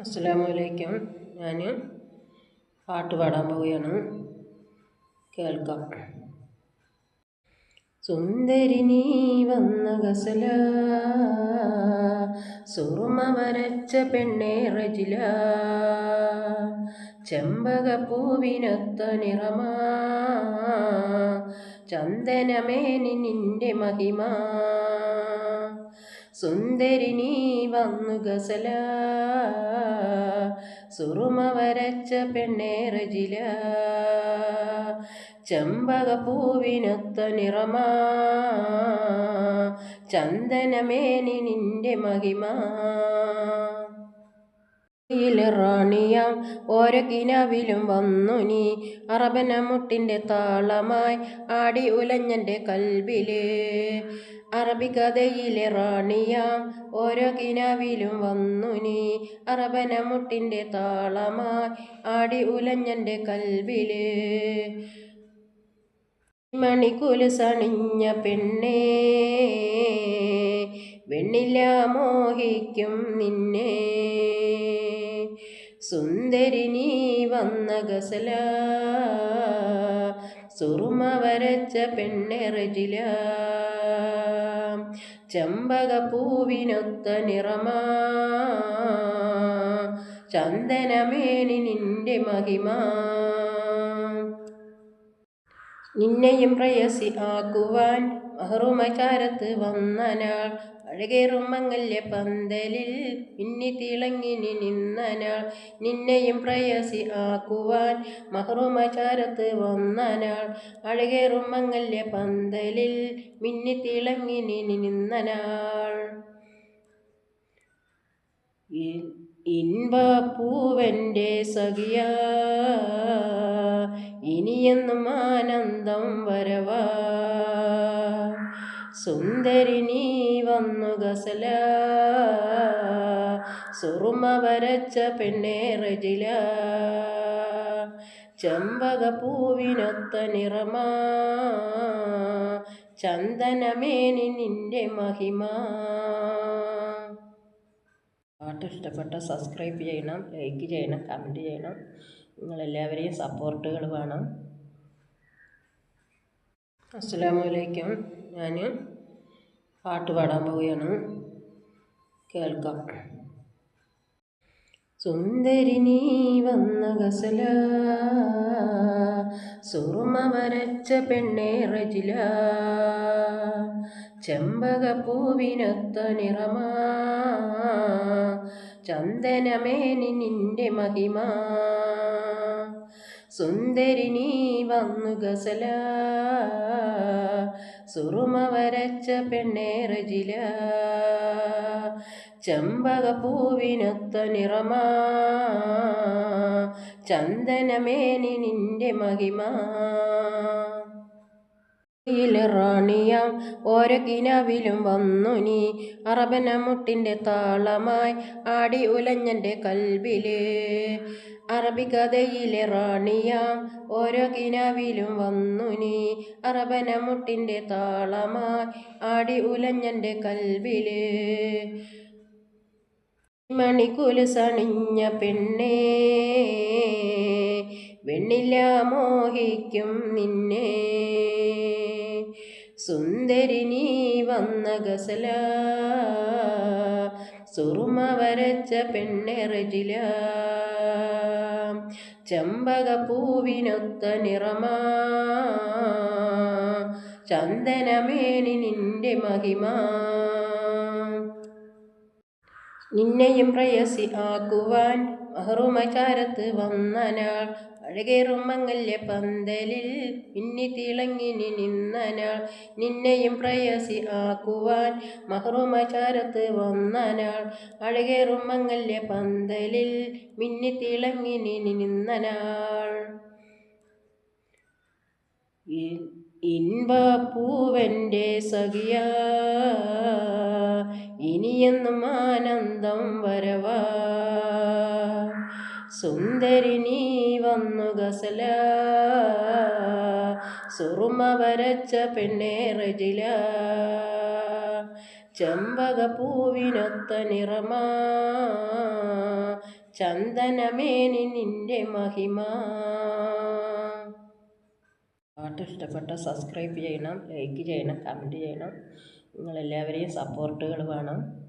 അസ്സലാമു അലൈക്കും ഞാൻ പാട്ട് പാടാൻ പോവുകയാണ്. കേൾക്കാം. സുന്ദരി നീ വന്ന ഗസല സുറുമ വരച്ച പെണ്ണേ റജില ചെമ്പകപ്പൂവിനൊത്ത നിറമാ ചന്ദനമേനി നിന്റെ മഹിമ. സുന്ദരി നീ വന്നു ഗസല. സുറുമ വരച്ച പെണ്ണേ റജില ചെമ്പകപ്പൂവിനൊത്ത നിറമാ. ചന്ദനമേനി നിന്റെ മഹിമ. റാണിയാം ഓരോ കിനാവിലും വന്നു നീ. അറബന മുട്ടിന്റെ താളമായി ആടി ഉലഞ്ഞന്റെ കൽബിൽ അറബികഥയിലെ റാണിയാം ഓരോ കിനാവിലും വന്നു നീ. അറബന മുട്ടിന്റെ താളമായി ആടി ഉലഞ്ഞന്റെ കൽബിൽ മണിക്കുലുസണിഞ്ഞ പെണ്ണേ വെണ്ണില മോഹിക്കും നിന്നെ. സുന്ദരി നീ വന്ന ഗസല. സുറുമ വരച്ച പെണ്ണെറജില ചമ്പകപ്പൂവിനൊത്ത നിറമാ. ചന്ദനമേനി നിന്റെ മഹിമ. നിന്നെയും പ്രയസി ആക്കുവാൻ മഹറുമചാരത്ത് വന്ന നാൾ അഴകേറും മംഗല്യ പന്തലിൽ മിന്നി തിളങ്ങിനി നിന്നനാൾ നിന്നെയും പ്രയസി ആക്കുവാൻ മഹറുമചാരത്ത് വന്നനാൾ അഴകേറും മംഗല്യ പന്തലിൽ മിന്നി തിളങ്ങിനി നിന്നനാൾ ൂവന്റെ സഖിയ ഇനിയെന്നും ആനന്ദം വരവാ. സുന്ദരി നീ വന്നു ഗസല. സുറുമ വരച്ച പെണ്ണേ റജില. ചെമ്പകപ്പൂവിനൊത്ത നിറമാ. ചന്ദനമേനി നിന്റെ മഹിമ. പാട്ട് ഇഷ്ടപ്പെട്ട സബ്സ്ക്രൈബ് ചെയ്യണം ലൈക്ക് ചെയ്യണം കമന്റ് ചെയ്യണം. നിങ്ങളെല്ലാവരെയും സപ്പോർട്ടുകൾ വേണം. അസ്സലാമു അലൈക്കും. ഞാൻ പാട്ട് പാടാൻ പോവുകയാണ്. കേൾക്കാം. സുന്ദരി നീ വന്ന ഗസല സുറുമ വരച്ച പെണ്ണേ റജില ചെമ്പകപ്പൂവിനൊത്ത നിറമാ ചന്ദനമേനി നിന്റെ മഹിമ. സുന്ദരി നീ വന്നു ഗസല സുറുമ വരച്ച പെണ്ണേറജില ചമ്പക ചെമ്പകപ്പൂവിനൊത്ത നിറമാ. ചന്ദനമേനി നിന്റെ മഹിമ. റാണിയാം ഓരോ കിനാവിലും വന്നു നീ. അറബന മുട്ടിന്റെ താളമായി ആടി ഉലഞ്ഞന്റെ കൽബിൽ അറബി റാണിയ ഓരോ കിനാവിലും വന്നു നീ. അറബന മുട്ടിന്റെ താളമായി ആടി ഉലഞ്ഞന്റെ കൽബിൽ മണിക്കുലുസണിഞ്ഞ പെണ്ണേ വെണ്ണില മോഹിക്കും നിന്നെ. സുന്ദരി നീ വന്ന ഗസല സുറുമ വരച്ച പെണ്ണെറിചില ചമ്പകപ്പൂവിനൊത്ത നിറമാ. ചന്ദനമേനി നിന്റെ മഹിമ. നിന്നെയും പ്രയസി ആക്കുവാൻ മഹറുമചാരത്ത് വന്ന നാൾ അഴകേറും മംഗല്യ പന്തലിൽ മിന്നി തിളങ്ങി നിന്നനാൾ നിന്നെയും പ്രയസി ആക്കുവാൻ മഹറുമചാരത്ത് വന്നനാൾ അഴകേറും മംഗല്യ പന്തലിൽ മിന്നി തിളങ്ങി നിന്നനാൾ ൂവന്റെ സഖിയ ഇനിയെന്നും ആനന്ദം വരവാ. സുന്ദരി നീ വന്നു ഗസല. സുറുമ വരച്ച പെണ്ണേ റജില. ചെമ്പകപ്പൂവിനൊത്ത നിറമാ. ചന്ദനമേനി നിന്റെ മഹിമ. പാട്ട് ഇഷ്ടപ്പെട്ട സബ്സ്ക്രൈബ് ചെയ്യണം ലൈക്ക് ചെയ്യണം കമന്റ് ചെയ്യണം. നിങ്ങളെല്ലാവരെയും സപ്പോർട്ടുകൾ വേണം.